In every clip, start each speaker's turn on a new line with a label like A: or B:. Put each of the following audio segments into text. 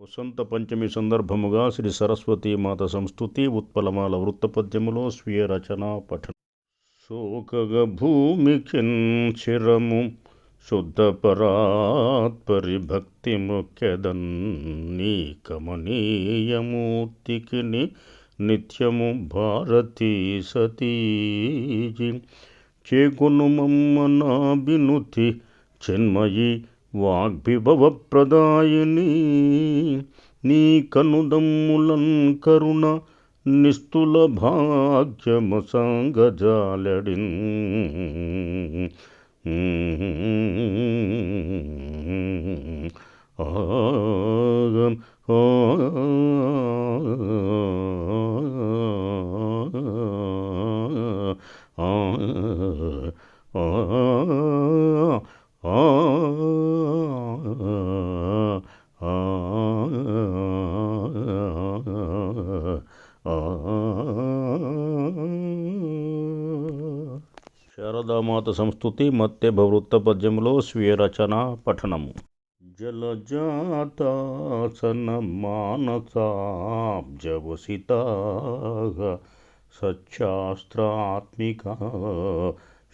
A: వసంత పంచమి సందర్భముగా శ్రీ సరస్వతీ మాత సంస్థుతి ఉత్పలమాల వృత్తపద్యములో స్వీయ రచనా పఠనం. శోకగ భూమికిన్ చిరము శుద్ధ ముఖ్యదన్ భక్తి నీ కమనీయమూర్తికి నిత్యము భారతీ సతీజి. చేకును మమ్మ నా బినుతి చిన్మయి వాగ్విభవప్రదాయిని నీ కనుదమ్ములన్ కరుణ నిస్తుల భాగ్యము సంగజాలడిన్ ఆగం శారదామాత సంస్థుతి మత్య భవృత్త పద్యములో స్వీయ రచన పఠనము జలజాతాసన మానసాబ్జవసితా సచ్చాస్త్రాత్మిక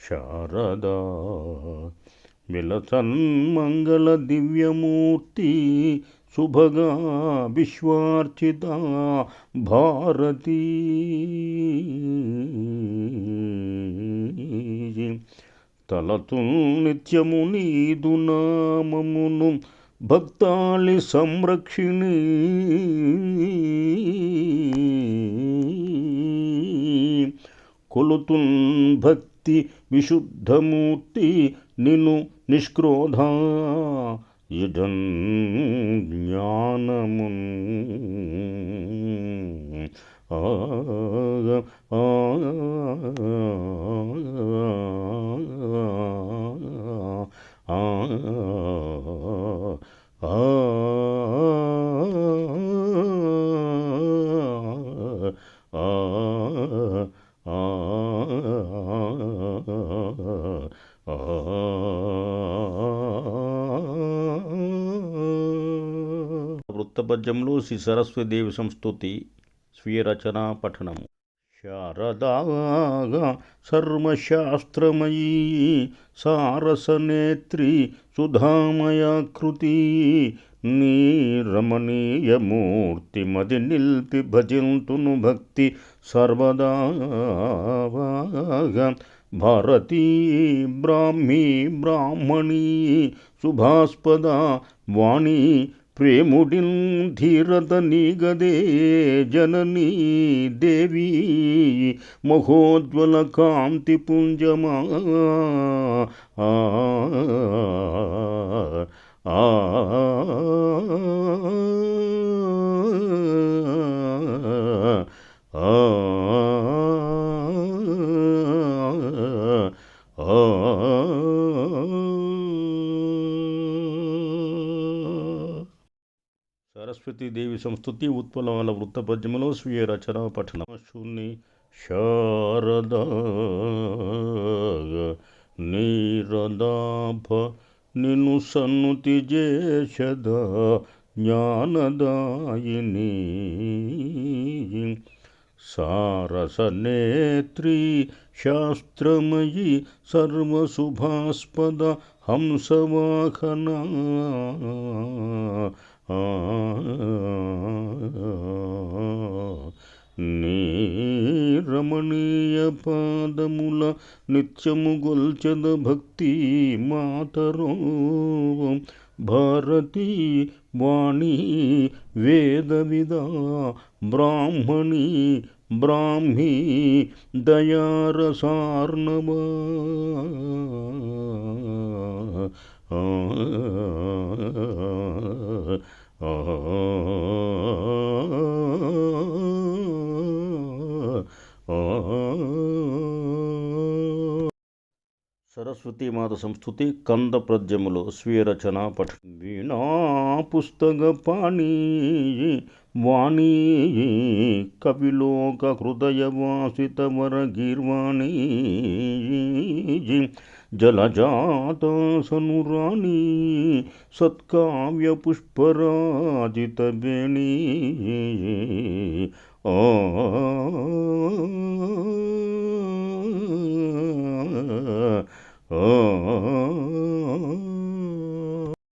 A: శారదా విలసన్మంగళ దివ్యమూర్తి శుభగా విశ్వార్చిత భారతీ తలతు నిత్యము నీదు నామమును భక్తాళి సంరక్షిణి. కొలుతున్ భక్తి విశుద్ధమూర్తి నిను నిష్క్రోధ. ఇదన్ జ్ఞానమున్. ఆ వృత్తపద్యంలో శ్రీ సరస్వతి దేవి సంస్థుతి స్వీయ రచన పఠనము. శారదాగా సర్వశాస్త్రమయీ సారసనేత్రి సుధామయాకృతి నీ రమణీయమూర్తి మది నిల్పి భజింతును భక్తి సర్వదా భారతీ బ్రాహ్మీ బ్రాహ్మణీ శుభాస్పద వాణి ప్రేముడిన్ ధీరత నీగదే జననీ దేవి మహోజ్వల కాంతి పుంజమా. ఆ. సరస్వతీదేవి సంస్థుతి ఉత్పలమల వృత్తపద్యములో స్వీయ రచన పఠనం. శూన్య శారద నీరదాభ నిను సన్నుతి చేషద జ్ఞానదాయిని. సారసనేత్రి శాస్త్రమయి సర్వశుభాస్పద హంసవాహన. నీ రమణీయ పాదముల నిత్యము గొల్చద భక్తి మాతరో భారతీ వాణి వేదవిద బ్రాహ్మణి బ్రాహ్మీ దయారసార్ణవా. ఆ మాత సంస్థుతి కంద ప్రద్యములు స్వీయ రచన పఠ వీణా पुस्तकपाणि वाणी कविलोकहृदयवासितवरगीर्वाणी जलजातासनुराणी सत्काव्यपुष्पराजितवेणी। आ। आ।